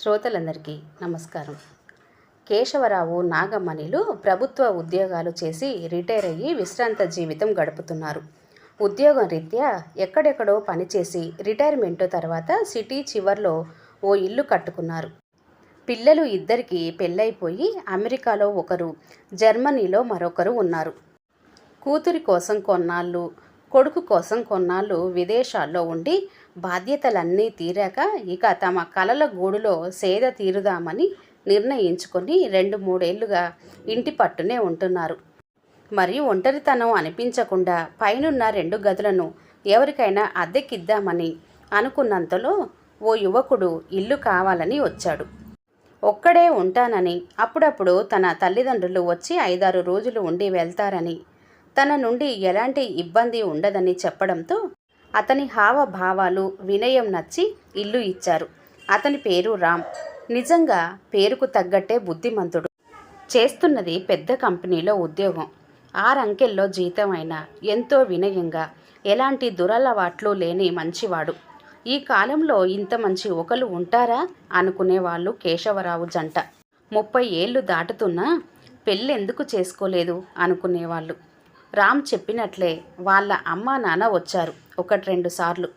శ్రోతలందరికీ నమస్కారం. కేశవరావు నాగమణిలు ప్రభుత్వ ఉద్యోగాలు చేసి రిటైర్ అయ్యి విశ్రాంత జీవితం గడుపుతున్నారు. ఉద్యోగం రీత్యా ఎక్కడెక్కడో పనిచేసి రిటైర్మెంట్ తర్వాత సిటీ చివర్లో ఓ ఇల్లు కట్టుకున్నారు. పిల్లలు ఇద్దరికి పెళ్ళైపోయి అమెరికాలో ఒకరు జర్మనీలో మరొకరు ఉన్నారు. కూతురి కోసం కొన్నాళ్ళు కొడుకు కోసం కొన్నాళ్ళు విదేశాల్లో ఉండి బాధ్యతలన్నీ తీరాక ఇక తమ కలల గూడులో సేద తీరుదామని నిర్ణయించుకొని రెండు మూడేళ్ళుగా ఇంటి పట్టునే ఉంటున్నారు. మరి ఒంటరితనం అనిపించకుండా పైనున్న రెండు గదులను ఎవరికైనా అద్దెకిద్దామని అనుకున్నంతలో ఓ యువకుడు ఇల్లు కావాలని వచ్చాడు. ఒక్కడే ఉంటానని అప్పుడప్పుడు తన తల్లిదండ్రులు వచ్చి ఐదారు రోజులు ఉండి వెళ్తారని తన నుండి ఎలాంటి ఇబ్బంది ఉండదని చెప్పడంతో అతని హావభావాలు వినయం నచ్చి ఇల్లు ఇచ్చారు. అతని పేరు రామ్. నిజంగా పేరుకు తగ్గట్టే బుద్ధిమంతుడు. చేస్తున్నది పెద్ద కంపెనీలో ఉద్యోగం. ఆరంకెల్లో జీతం అయినా ఎంతో వినయంగా ఎలాంటి దురలవాట్లు లేని మంచివాడు. ఈ కాలంలో ఇంత మంచి ఒకరు ఉంటారా? అనుకునేవాళ్ళు కేశవరావు జంట. ముప్పై ఏళ్ళు దాటుతున్నా పెళ్ళెందుకు చేసుకోలేదు? అనుకునేవాళ్ళు. రామ్ చెప్పినట్లే వాళ్ళ అమ్మా నాన్న వచ్చారు. ఒకటి రెండు సార్లు.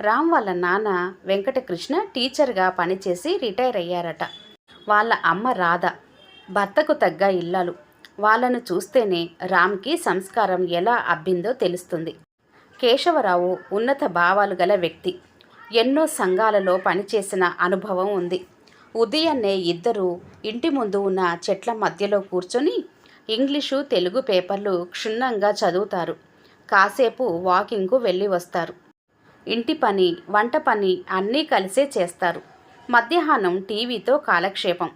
రామ్ వాళ్ళ నాన్న వెంకటకృష్ణ టీచర్గా పనిచేసి రిటైర్ అయ్యారట. వాళ్ళ అమ్మ రాధ. భర్తకు తగ్గ ఇల్లాలు వాళ్ళను చూస్తేనే రామ్కి సంస్కారం ఎలా అబ్బిందో తెలుస్తుంది. కేశవరావు ఉన్నత భావాలు గల వ్యక్తి. ఎన్నో సంఘాలలో పనిచేసిన అనుభవం ఉంది. ఉదయాన్నే ఇద్దరు ఇంటి ముందు ఉన్న చెట్ల మధ్యలో కూర్చొని ఇంగ్లీషు తెలుగు పేపర్లు క్షుణ్ణంగా చదువుతారు. కాసేపు వాకింగ్కు వెళ్ళి వస్తారు. ఇంటి పని వంట పని అన్నీ కలిసే చేస్తారు. మధ్యాహ్నం టీవీతో కాలక్షేపం.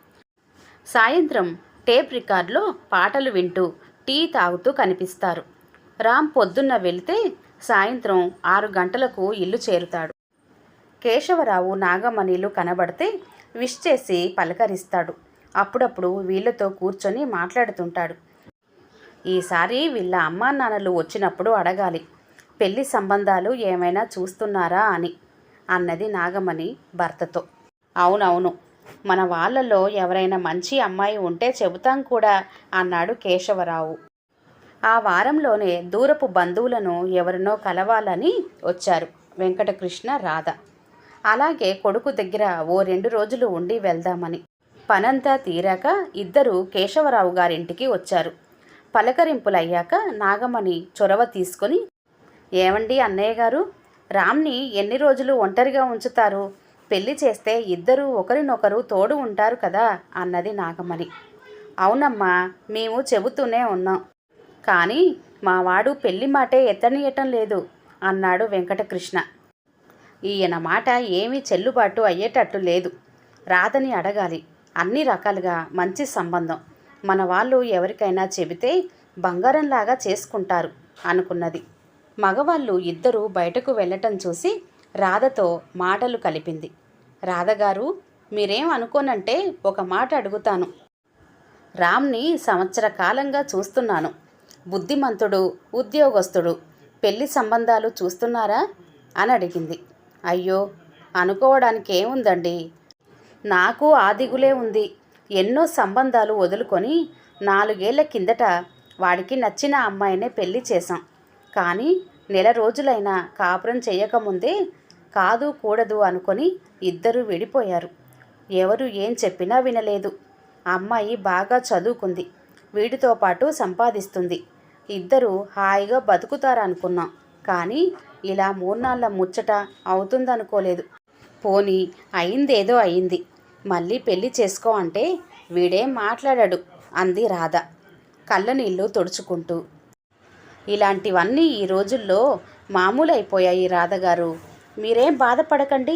సాయంత్రం టేప్ రికార్డులో పాటలు వింటూ టీ తాగుతూ కనిపిస్తారు. రామ్ పొద్దున్న వెళితే సాయంత్రం ఆరు గంటలకు ఇల్లు చేరుతాడు. కేశవరావు నాగమణిలు కనబడితే విష్ చేసి పలకరిస్తాడు. అప్పుడప్పుడు వీళ్ళతో కూర్చొని మాట్లాడుతుంటాడు. ఈసారి వీళ్ళ అమ్మా నాన్నలు వచ్చినప్పుడు అడగాలి పెళ్ళి సంబంధాలు ఏమైనా చూస్తున్నారా అని అన్నది నాగమణి భర్తతో. అవునవును మన వాళ్ళలో ఎవరైనా మంచి అమ్మాయి ఉంటే చెబుతాం కూడా అన్నాడు కేశవరావు. ఆ వారంలోనే దూరపు బంధువులను ఎవరినో కలవాలని వచ్చారు వెంకటకృష్ణ రాధ. అలాగే కొడుకు దగ్గర ఓ రెండు రోజులు ఉండి వెళ్దామని. పనంతా తీరాక ఇద్దరు కేశవరావు గారింటికి వచ్చారు. పలకరింపులయ్యాక నాగమణి చొరవ తీసుకొని ఏమండి అన్నయ్య గారు రామ్ని ఎన్ని రోజులు ఒంటరిగా ఉంచుతారు? పెళ్ళి చేస్తే ఇద్దరూ ఒకరినొకరు తోడు ఉంటారు కదా? అన్నది నాగమణి అవునమ్మా మేము చెబుతూనే ఉన్నాం. కానీ మావాడు పెళ్ళి మాటే ఎత్తనీయటం లేదు అన్నాడు వెంకటకృష్ణ. ఈయన మాట ఏమీ చెల్లుబాటు అయ్యేటట్టు లేదు. రాదని అడగాలి. అన్ని రకాలుగా మంచి సంబంధం. మన వాళ్ళు ఎవరికైనా చెబితే బంగారంలాగా చేసుకుంటారు అనుకున్నది. మగవాళ్ళు ఇద్దరూ బయటకు వెళ్ళటం చూసి రాధతో మాటలు కలిపింది. రాధగారు మీరేం అనుకోనంటే ఒక మాట అడుగుతాను. రామ్ని సంవత్సర కాలంగా చూస్తున్నాను. బుద్ధిమంతుడు ఉద్యోగస్తుడు పెళ్ళి సంబంధాలు చూస్తున్నారా? అని అడిగింది. అయ్యో అనుకోవడానికి ఏముందండి నాకు ఆ దిగులే ఉంది. ఎన్నో సంబంధాలు వదులుకొని నాలుగేళ్ళ కిందట వాడికి నచ్చిన అమ్మాయినే పెళ్ళి చేశాం. కానీ నెల రోజులైనా కాపురం చేయకముందే కాదు కూడదు అనుకొని ఇద్దరూ విడిపోయారు. ఎవరు ఏం చెప్పినా వినలేదు. అమ్మాయి బాగా చదువుకుంది. వీడితో పాటు సంపాదిస్తుంది. ఇద్దరు హాయిగా బతుకుతారనుకున్నాం. కానీ ఇలా మూర్నాళ్ళ ముచ్చట అవుతుందనుకోలేదు. పోనీ అయిందేదో అయింది. మళ్ళీ పెళ్ళి చేసుకో అంటే వీడేం మాట్లాడాడు అంది రాధ కళ్ళ నీళ్ళు తుడుచుకుంటూ. ఇలాంటివన్నీ ఈ రోజుల్లో మామూలైపోయాయి రాధగారు. మీరేం బాధపడకండి.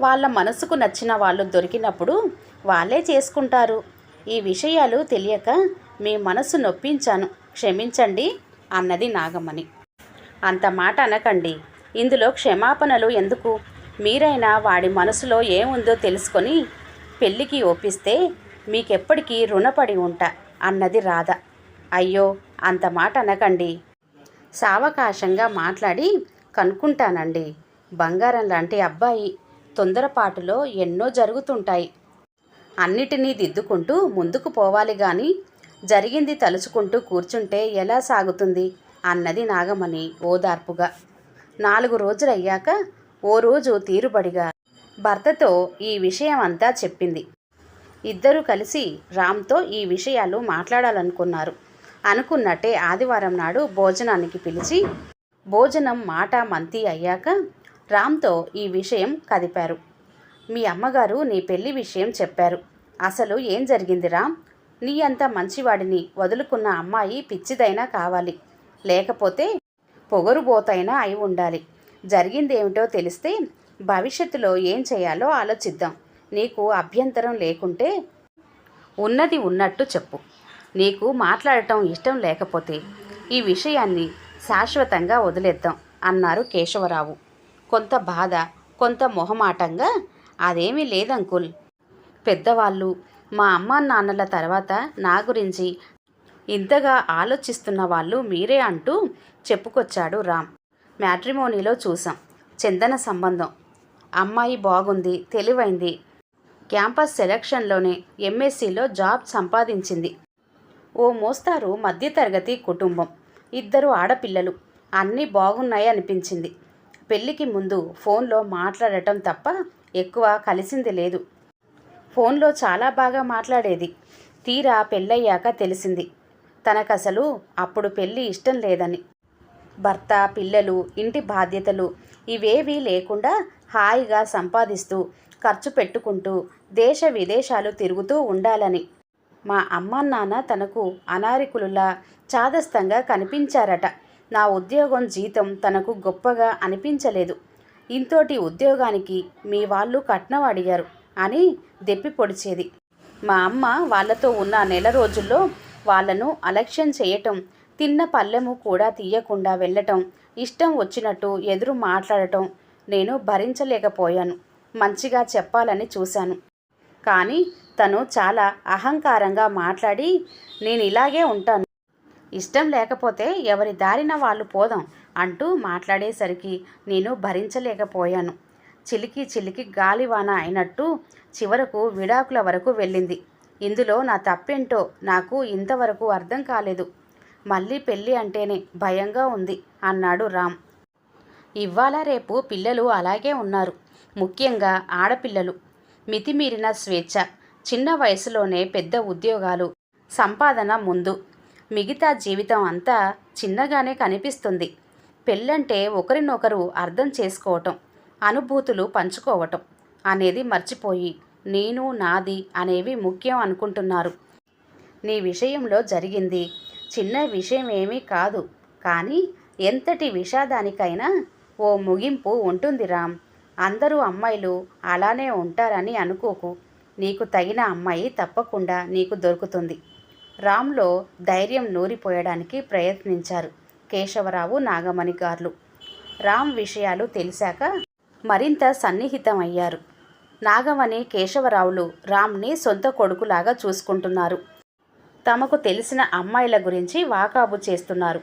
వాళ్ళ మనసుకు నచ్చిన వాళ్ళు దొరికినప్పుడు వాళ్ళే చేసుకుంటారు. ఈ విషయాలు తెలియక మీ మనసు నొప్పించాను. క్షమించండి అన్నది నాగమణి. అంత మాట అనకండి. ఇందులో క్షమాపణలు ఎందుకు? మీరైనా వాడి మనసులో ఏముందో తెలుసుకొని పెళ్ళికి ఒప్పిస్తే మీకెప్పటికీ రుణపడి ఉంటా అన్నది రాధ. అయ్యో అంత మాట అనకండి. సావకాశంగా మాట్లాడి కనుక్కుంటానండి. బంగారం లాంటి అబ్బాయి తొందరపాటులో ఎన్నో జరుగుతుంటాయి. అన్నిటినీ దిద్దుకుంటూ ముందుకు పోవాలి గాని జరిగింది తలుచుకుంటూ కూర్చుంటే ఎలా సాగుతుంది అన్నది నాగమణి ఓదార్పుగా. నాలుగు రోజులయ్యాక ఓ రోజు తీరుబడిగా భర్తతో ఈ విషయం అంతా చెప్పింది. ఇద్దరూ కలిసి రామ్తో ఈ విషయాలు మాట్లాడాలనుకున్నారు. అనుకున్నట్టే ఆదివారం నాడు భోజనానికి పిలిచి భోజనం మాట మంతి అయ్యాక రామ్తో ఈ విషయం కదిపారు. మీ అమ్మగారు నీ పెళ్ళి విషయం చెప్పారు. అసలు ఏం జరిగింది రామ్? నీ అంత మంచివాడిని వదులుకున్న అమ్మాయి పిచ్చిదైనా కావాలి. లేకపోతే పొగరుబోతైనా అయి ఉండాలి. జరిగిందేమిటో తెలిస్తే భవిష్యత్తులో ఏం చేయాలో ఆలోచిద్దాం. నీకు అభ్యంతరం లేకుంటే ఉన్నది ఉన్నట్టు చెప్పు. నీకు మాట్లాడటం ఇష్టం లేకపోతే ఈ విషయాన్ని శాశ్వతంగా వదిలేద్దాం అన్నారు కేశవరావు. కొంత బాధ కొంత మొహమాటంగా అదేమీ లేదంకుల్ పెద్దవాళ్ళు మా అమ్మ నాన్నల తర్వాత నా గురించి ఇంతగా ఆలోచిస్తున్న వాళ్ళు మీరే అంటూ చెప్పుకొచ్చాడు రామ్. మ్యాట్రిమోనీలో చూసాం చందన సంబంధం. అమ్మాయి బాగుంది తెలివైంది. క్యాంపస్ సెలక్షన్లోనే ఎంఎస్సిలో జాబ్ సంపాదించింది. ఓ మోస్తారు మధ్యతరగతి కుటుంబం. ఇద్దరు ఆడపిల్లలు. అన్నీ బాగున్నాయి అనిపించింది. పెళ్ళికి ముందు ఫోన్లో మాట్లాడటం తప్ప ఎక్కువ కలిసింది లేదు. ఫోన్లో చాలా బాగా మాట్లాడేది. తీరా పెళ్ళయ్యాక తెలిసింది. తనకసలు అప్పుడు పెళ్ళి ఇష్టం లేదని. భర్త పిల్లలు ఇంటి బాధ్యతలు ఇవేవీ లేకుండా హాయిగా సంపాదిస్తూ ఖర్చు పెట్టుకుంటూ దేశ విదేశాలు తిరుగుతూ ఉండాలని. మా అమ్మ నాన్న తనకు అనారికులులా చాదస్తంగా కనిపించారట. నా ఉద్యోగం జీతం తనకు గొప్పగా అనిపించలేదు. ఇంతోటి ఉద్యోగానికి మీ వాళ్ళు కట్నం అడిగారు అని దెప్పి పొడిచేది. మా అమ్మ వాళ్ళతో ఉన్న నెల రోజుల్లో వాళ్ళను అలక్ష్యం చేయటం తిన్న పల్లెము కూడా తీయకుండా వెళ్ళటం ఇష్టం వచ్చినట్టు ఎదురు మాట్లాడటం నేను భరించలేకపోయాను. మంచిగా చెప్పాలని చూశాను. కానీ తను చాలా అహంకారంగా మాట్లాడి నేను ఇలాగే ఉంటాను. ఇష్టం లేకపోతే ఎవరి దారిన వాళ్ళు పోదాం అంటూ మాట్లాడేసరికి నేను భరించలేకపోయాను. చిలికి చిలికి గాలివాన అయినట్టు చివరకు విడాకుల వరకు వెళ్ళింది. ఇందులో నా తప్పేంటో నాకు ఇంతవరకు అర్థం కాలేదు. మళ్ళీ పెళ్ళి అంటేనే భయంగా ఉంది అన్నాడు రామ్. ఇవాళ రేపు పిల్లలు అలాగే ఉన్నారు. ముఖ్యంగా ఆడపిల్లలు. మితిమీరిన స్వేచ్ఛ చిన్న వయసులోనే పెద్ద ఉద్యోగాలు సంపాదన ముందు. మిగతా జీవితం అంతా చిన్నగానే కనిపిస్తుంది. పెళ్ళంటే ఒకరినొకరు అర్థం చేసుకోవటం అనుభూతులు పంచుకోవటం అనేది మర్చిపోయి నేను నాది అనేవి ముఖ్యం అనుకుంటున్నారు. నీ విషయంలో జరిగింది చిన్న విషయం ఏమీ కాదు. కానీ ఎంతటి విషాదానికైనా ఓ ముగింపు ఉంటుంది రామ్. అందరూ అమ్మాయిలు అలానే ఉంటారని అనుకోకు. నీకు తగిన అమ్మాయి తప్పకుండా నీకు దొరుకుతుంది. రామ్లో ధైర్యం నూరిపోయడానికి ప్రయత్నించారు కేశవరావు నాగమణి గారు రామ్ విషయాలు తెలిసాక మరింత సన్నిహితమయ్యారు. నాగమణి కేశవరావులు రామ్ని సొంత కొడుకులాగా చూసుకుంటున్నారు. తమకు తెలిసిన అమ్మాయిల గురించి వాకాబు చేస్తున్నారు.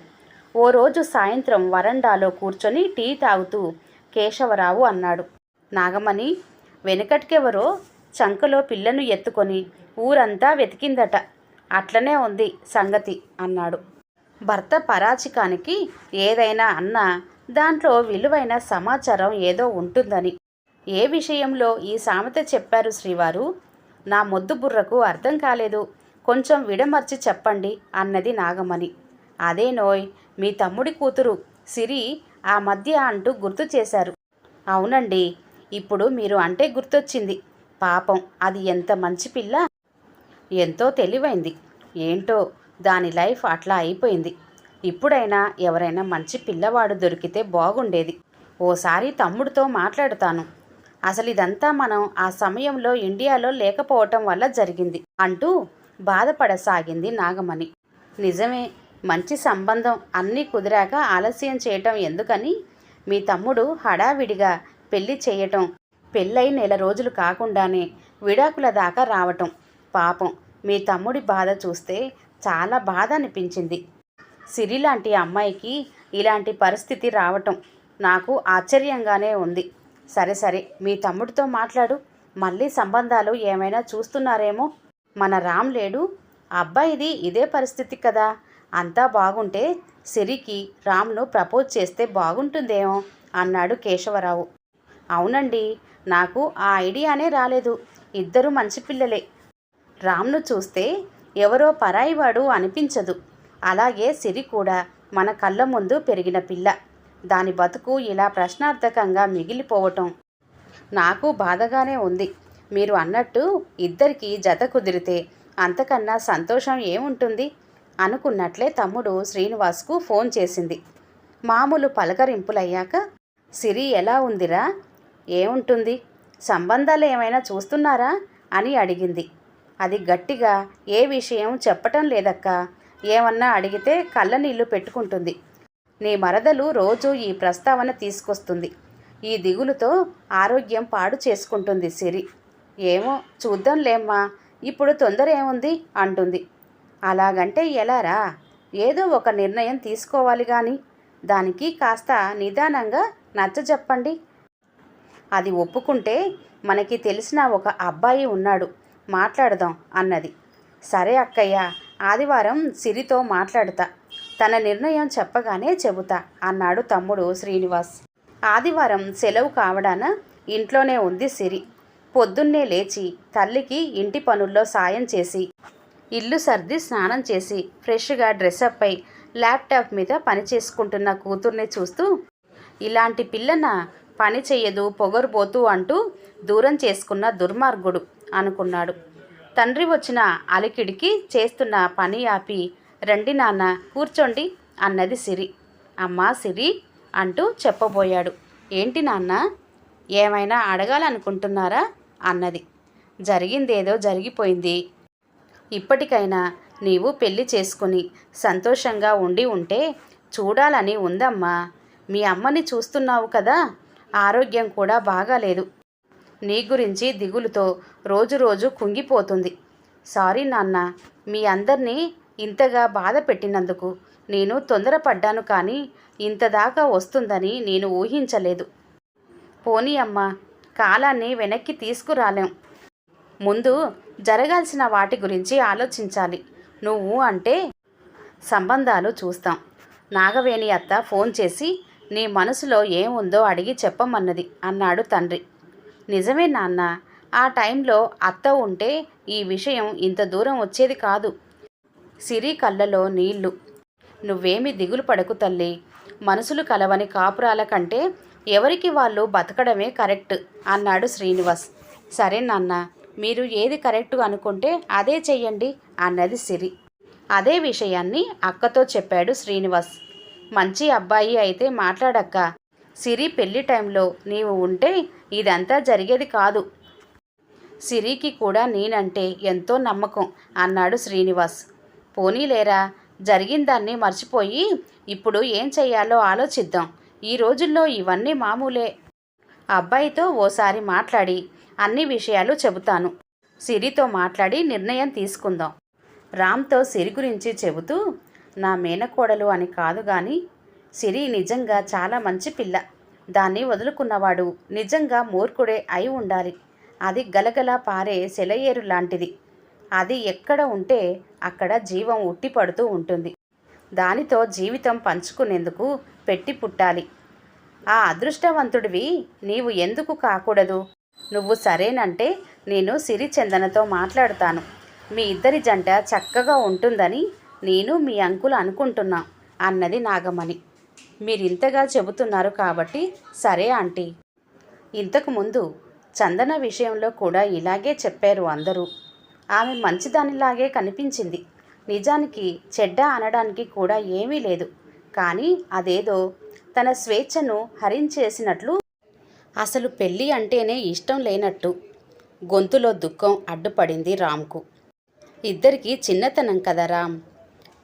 ఓ రోజు సాయంత్రం వరండాలో కూర్చొని టీ తాగుతూ కేశవరావు అన్నాడు. నాగమణి వెనకటికెవరో? చంకలో పిల్లను ఎత్తుకొని ఊరంతా వెతికిందట. అట్లనే ఉంది సంగతి అన్నాడు. భర్త పరాచికానికి ఏదైనా అన్నా దాంట్లో విలువైన సమాచారం ఏదో ఉంటుందని. ఏ విషయంలో ఈ సామెత చెప్పారు శ్రీవారు? నా మొద్దు బుర్రకు అర్థం కాలేదు. కొంచెం విడమర్చి చెప్పండి అన్నది నాగమణి. అదే నోయ్ మీ తమ్ముడి కూతురు సిరి ఆ మధ్య అంటూ గుర్తు చేశారు. అవునండి ఇప్పుడు మీరు అంటే గుర్తొచ్చింది. పాపం అది ఎంత మంచి పిల్ల? ఎంతో తెలివైంది. ఏంటో దాని లైఫ్ అట్లా అయిపోయింది. ఇప్పుడైనా ఎవరైనా మంచి పిల్లవాడు దొరికితే బాగుండేది. ఓసారి తమ్ముడితో మాట్లాడుతాను. అసలు ఇదంతా మనం ఆ సమయంలో ఇండియాలో లేకపోవటం వల్ల జరిగింది అంటూ బాధపడసాగింది నాగమణి. నిజమే మంచి సంబంధం అన్నీ కుదిరాక ఆలస్యం చేయటం ఎందుకని? మీ తమ్ముడు హడావిడిగా పెళ్ళి చేయటం పెళ్ళై నెల రోజులు కాకుండానే విడాకుల దాకా రావటం పాపం. మీ తమ్ముడి బాధ చూస్తే చాలా బాధ అనిపించింది సిరి లాంటి అమ్మాయికి ఇలాంటి పరిస్థితి రావటం నాకు ఆశ్చర్యంగానే ఉంది. సరే సరే మీ తమ్ముడితో మాట్లాడు. మళ్ళీ సంబంధాలు ఏమైనా చూస్తున్నారేమో మన రామ్ లేడు. అబ్బాయిది ఇదే పరిస్థితి కదా. అంతా బాగుంటే సిరికి రామ్ను ప్రపోజ్ చేస్తే బాగుంటుందేమో అన్నాడు కేశవరావు. అవునండి నాకు ఆ ఐడియానే రాలేదు. ఇద్దరు మంచి పిల్లలే. రామ్ను చూస్తే ఎవరో పరాయివాడు అనిపించదు. అలాగే సిరి కూడా మన కళ్ళ ముందు పెరిగిన పిల్ల. దాని బతుకు ఇలా ప్రశ్నార్థకంగా మిగిలిపోవటం నాకు బాధగానే ఉంది. మీరు అన్నట్టు ఇద్దరికీ జత కుదిరితే అంతకన్నా సంతోషం ఏముంటుంది? అనుకున్నట్లే తమ్ముడు శ్రీనివాస్కు ఫోన్ చేసింది. మామూలు పలకరింపులయ్యాక సిరి ఎలా ఉందిరా? ఏముంటుంది? సంబంధాలు ఏమైనా చూస్తున్నారా? అని అడిగింది. అది గట్టిగా ఏ విషయం చెప్పటం లేదక్క? ఏమన్నా అడిగితే కళ్ళ నీళ్ళు పెట్టుకుంటుంది. నీ మరదలు రోజు ఈ ప్రస్తావన తీసుకొస్తుంది. ఈ దిగులుతో ఆరోగ్యం పాడు చేసుకుంటుంది సిరి. ఏమో చూద్దాంలేమ్మా ఇప్పుడు తొందర ఏముంది? అంటుంది. అలాగంటే ఎలారా? ఏదో ఒక నిర్ణయం తీసుకోవాలి కానీ దానికి కాస్త నిదానంగా నచ్చజెప్పండి అది ఒప్పుకుంటే మనకి తెలిసిన ఒక అబ్బాయి ఉన్నాడు మాట్లాడదాం అన్నది. సరే అక్కయ్య ఆదివారం సిరితో మాట్లాడతా. తన నిర్ణయం చెప్పగానే చెబుతా అన్నాడు తమ్ముడు శ్రీనివాస్. ఆదివారం సెలవు కావడాన ఇంట్లోనే ఉంది సిరి. పొద్దున్నే లేచి తల్లికి ఇంటి పనుల్లో సాయం చేసి ఇల్లు సర్ది స్నానం చేసి ఫ్రెష్గా డ్రెస్అప్ అయి ల్యాప్టాప్ మీద పని చేసుకుంటున్న కూతుర్ని చూస్తూ ఇలాంటి పిల్లన పని చెయ్యదు పొగరుపోతూ అంటూ దూరం చేసుకున్న దుర్మార్గుడు అనుకున్నాడు. తండ్రి వచ్చిన అలికిడికి చేస్తున్న పని ఆపి రండి నాన్న కూర్చోండి అన్నది సిరి. అమ్మా సిరి అంటూ చెప్పబోయాడు. ఏంటి నాన్న ఏమైనా అడగాలనుకుంటున్నారా? అన్నది. జరిగిందేదో జరిగిపోయింది. ఇప్పటికైనా నీవు పెళ్ళి చేసుకుని సంతోషంగా ఉండి ఉంటే చూడాలని ఉందమ్మా. మీ అమ్మని చూస్తున్నావు కదా ఆరోగ్యం కూడా బాగాలేదు. నీ గురించి దిగులుతో రోజు రోజు కుంగిపోతుంది. సారీ నాన్న మీ అందరినీ ఇంతగా బాధ పెట్టినందుకు నేను తొందరపడ్డాను కానీ ఇంతదాకా వస్తుందని నేను ఊహించలేదు. పోనీ అమ్మా కాలాన్ని వెనక్కి తీసుకురాలేం. ముందు జరగాల్సిన వాటి గురించి ఆలోచించాలి. నువ్వు అంటే సంబంధాలు చూస్తాం. నాగవేణి అత్త ఫోన్ చేసి నీ మనసులో ఏముందో అడిగి చెప్పమన్నది అన్నాడు తండ్రి. నిజమే నాన్న ఆ టైంలో అత్త ఉంటే ఈ విషయం ఇంత దూరం వచ్చేది కాదు. సిరి కళ్ళలో నీళ్ళు. నువ్వేమి దిగులు పడకు తల్లి. మనసులు కలవని కాపురాల కంటే ఎవరికి వాళ్ళు బతకడమే కరెక్ట్ అన్నాడు శ్రీనివాస్. సరే నాన్న మీరు ఏది కరెక్ట్ అనుకుంటే అదే చెయ్యండి అన్నది సిరి. అదే విషయాన్ని అక్కతో చెప్పాడు శ్రీనివాస్. మంచి అబ్బాయి అయితే మాట్లాడక్క. సిరి పెళ్ళి టైంలో నీవు ఉంటే ఇదంతా జరిగేది కాదు. సిరికి కూడా నేనంటే ఎంతో నమ్మకం అన్నాడు శ్రీనివాస్. పోనీలేరా జరిగిందాన్ని మర్చిపోయి ఇప్పుడు ఏం చెయ్యాలో ఆలోచిద్దాం. ఈ రోజుల్లో ఇవన్నీ మామూలే. అబ్బాయితో ఓసారి మాట్లాడి అన్ని విషయాలు చెబుతాను. సిరితో మాట్లాడి నిర్ణయం తీసుకుందాం. రామ్తో సిరి గురించి చెబుతూ నా మేనకోడలు అని కాదు కానీ సిరి నిజంగా చాలా మంచి పిల్ల. దాన్ని వదులుకున్నవాడు నిజంగా మూర్ఖుడే అయి ఉండాలి. అది గలగల పారే సెలయేరు లాంటిది. అది ఎక్కడ ఉంటే అక్కడ జీవం ఉట్టిపడుతూ ఉంటుంది. దానితో జీవితం పంచుకునేందుకు పెట్టి పుట్టాలి. ఆ అదృష్టవంతుడివి నీవు ఎందుకు కాకూడదు? నువ్వు సరేనంటే నేను సిరిచందనతో మాట్లాడతాను మాట్లాడుతాను. మీ ఇద్దరి జంట చక్కగా ఉంటుందని నేను మీ అంకులు అనుకుంటున్నా అన్నది నాగమణి. మీరింతగా చెబుతున్నారు కాబట్టి సరే ఆంటీ. ఇంతకుముందు చందన విషయంలో కూడా ఇలాగే చెప్పారు అందరూ. ఆమె మంచిదానిలాగే కనిపించింది. నిజానికి చెడ్డ అనడానికి కూడా ఏమీ లేదు. కానీ అదేదో తన స్వేచ్ఛను హరించేసినట్లు. అసలు పెళ్ళి అంటేనే ఇష్టం లేనట్టు. గొంతులో దుఃఖం అడ్డుపడింది రామ్కు. ఇద్దరికీ చిన్నతనం కదా రామ్.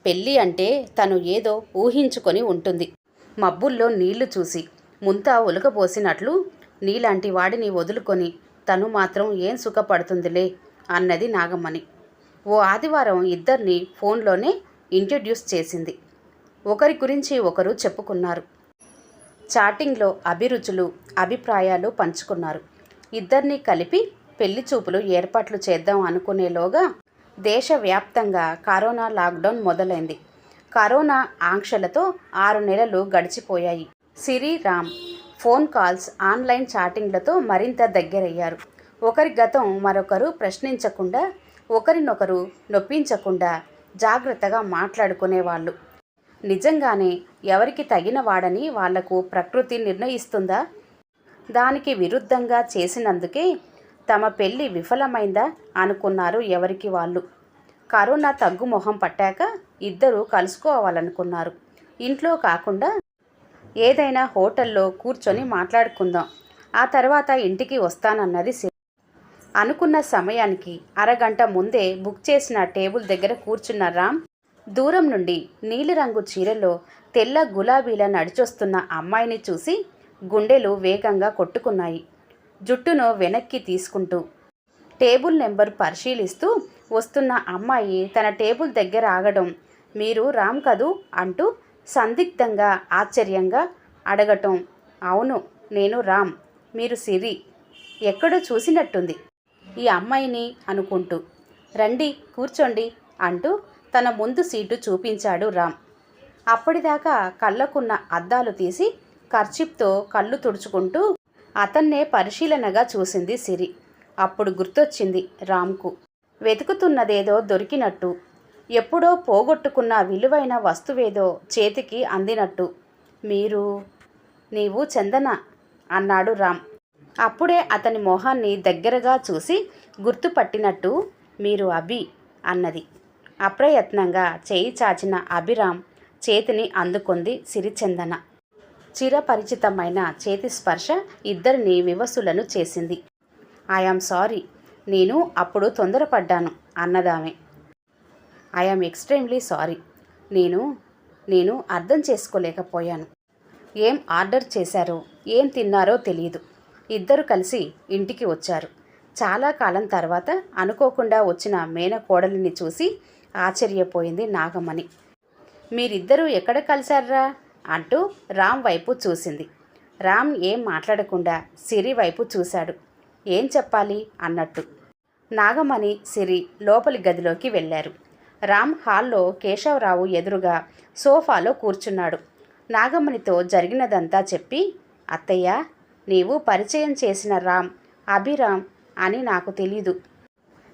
పెళ్ళి అంటే తను ఏదో ఊహించుకొని ఉంటుంది. మబ్బుల్లో నీళ్ళు చూసి ముంత ఉలకబోసినట్లు నీలాంటి వాడిని వదులుకొని తను మాత్రం ఏం సుఖపడుతుందిలే అన్నది నాగమ్మని. ఓ ఆదివారం ఇద్దరిని ఫోన్లోనే ఇంట్రడ్యూస్ చేసింది. ఒకరి గురించి ఒకరు చెప్పుకున్నారు. చాటింగ్లో అభిరుచులు అభిప్రాయాలు పంచుకున్నారు. ఇద్దరిని కలిపి పెళ్ళి చూపులు ఏర్పాట్లు చేద్దాం అనుకునేలోగా దేశవ్యాప్తంగా కరోనా లాక్డౌన్ మొదలైంది. కరోనా ఆంక్షలతో ఆరు నెలలు గడిచిపోయాయి. Siri Ram phone calls online చాటింగ్లతో మరింత దగ్గరయ్యారు. ఒకరి గతం మరొకరు ప్రశ్నించకుండా ఒకరినొకరు నొప్పించకుండా జాగ్రత్తగా మాట్లాడుకునేవాళ్ళు. నిజంగానే ఎవరికి తగిన వాడని వాళ్ళకు ప్రకృతి నిర్ణయిస్తుందా? దానికి విరుద్ధంగా చేసినందుకే తమ పెళ్ళి విఫలమైందా అనుకున్నారు ఎవరికి వాళ్ళు. కరోనా తగ్గుమొహం పట్టాక ఇద్దరూ కలుసుకోవాలనుకున్నారు. ఇంట్లో కాకుండా ఏదైనా హోటల్లో కూర్చొని మాట్లాడుకుందాం. ఆ తర్వాత ఇంటికి వస్తానన్నది అనుకున్న సమయానికి అరగంట ముందే బుక్ చేసిన టేబుల్ దగ్గర కూర్చున్న రామ్ దూరం నుండి నీలిరంగు చీరలో తెల్ల గులాబీలా నడిచొస్తున్న అమ్మాయిని చూసి గుండెలు వేగంగా కొట్టుకున్నాయి. జుట్టును వెనక్కి తీసుకుంటూ టేబుల్ నెంబర్ పరిశీలిస్తూ వస్తున్న అమ్మాయి తన టేబుల్ దగ్గర ఆగడం మీరు రామ్ కదూ అంటూ సందిగ్ధంగా ఆశ్చర్యంగా అడగటం అవును నేను రామ్ మీరు సిరి ఎక్కడో చూసినట్టుంది. ఈ అమ్మాయిని అనుకుంటూ రండి కూర్చోండి అంటూ తన ముందు సీటు చూపించాడు రామ్. అప్పటిదాకా కళ్ళకున్న అద్దాలు తీసి కర్చిప్తో కళ్ళు తుడుచుకుంటూ అతన్నే పరిశీలనగా చూసింది సిరి. అప్పుడు గుర్తొచ్చింది రామ్కు. వెతుకుతున్నదేదో దొరికినట్టు. ఎప్పుడో పోగొట్టుకున్న విలువైన వస్తువేదో చేతికి అందినట్టు. మీరు నీవు చందన అన్నాడు రామ్. అప్పుడే అతని మొహాన్ని దగ్గరగా చూసి గుర్తుపట్టినట్టు మీరు అభి అన్నది. అప్రయత్నంగా చేయి చాచిన అభిరామ్ చేతిని అందుకుంది సిరిచందన. చిరపరిచితమైన చేతి స్పర్శ ఇద్దరిని వివసులను చేసింది. ఐఆమ్ సారీ నేను అప్పుడు తొందరపడ్డాను అన్నదామె. ఐఆమ్ ఎక్స్ట్రీమ్లీ సారీ నేను నేను అర్థం చేసుకోలేకపోయాను. ఏం ఆర్డర్ చేశారో ఏం తిన్నారో తెలియదు ఇద్దరు కలిసి ఇంటికి వచ్చారు. చాలా కాలం తర్వాత అనుకోకుండా వచ్చిన మేనకోడలిని చూసి ఆశ్చర్యపోయింది నాగమణి. మీరిద్దరూ ఎక్కడ కలిశారా? అంటూ రామ్ వైపు చూసింది. రామ్ ఏం మాట్లాడకుండా సిరి వైపు చూశాడు. ఏం చెప్పాలి? అన్నట్టు. నాగమణి సిరి లోపలి గదిలోకి వెళ్ళారు. రామ్ హాల్లో కేశవరావు ఎదురుగా సోఫాలో కూర్చున్నాడు. నాగమణితో జరిగినదంతా చెప్పి అత్తయ్య నీవు పరిచయం చేసిన రామ్ అభిరామ్ అని నాకు తెలీదు.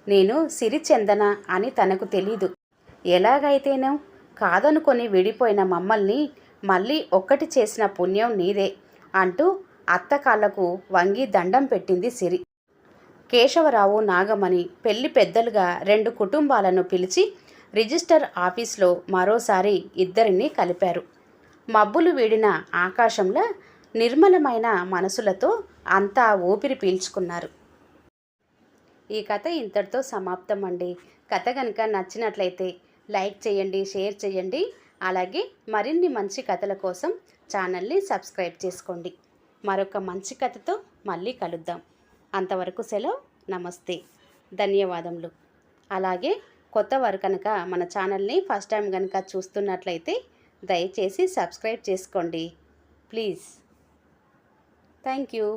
నేను సిరిచందన అని తనకు తెలీదు. ఎలాగైతేనో? కాదనుకొని విడిపోయిన మమ్మల్ని మళ్ళీ ఒక్కటి చేసిన పుణ్యం నీదే అంటూ అత్త కాళ్ళకు వంగి దండం పెట్టింది సిరి. కేశవరావు నాగమణి పెళ్ళి పెద్దలుగా రెండు కుటుంబాలను పిలిచి రిజిస్టర్ ఆఫీస్లో మరోసారి ఇద్దరిని కలిపారు. మబ్బులు వీడిన ఆకాశంలో నిర్మలమైన మనసులతో అంతా ఊపిరి పీల్చుకున్నారు. ఈ కథ ఇంతటితో సమాప్తం అండి కథ కనుక నచ్చినట్లయితే లైక్ చేయండి షేర్ చేయండి. అలాగే మరిన్ని మంచి కథల కోసం ఛానల్ని సబ్స్క్రైబ్ చేసుకోండి. మరొక మంచి కథతో మళ్ళీ కలుద్దాం. అంతవరకు సెలవు. నమస్తే. ధన్యవాదములు. అలాగే కొత్త వారు కనుక మన ఛానల్ని ఫస్ట్ టైం కనుక చూస్తున్నట్లయితే దయచేసి సబ్స్క్రైబ్ చేసుకోండి. ప్లీజ్. Thank you.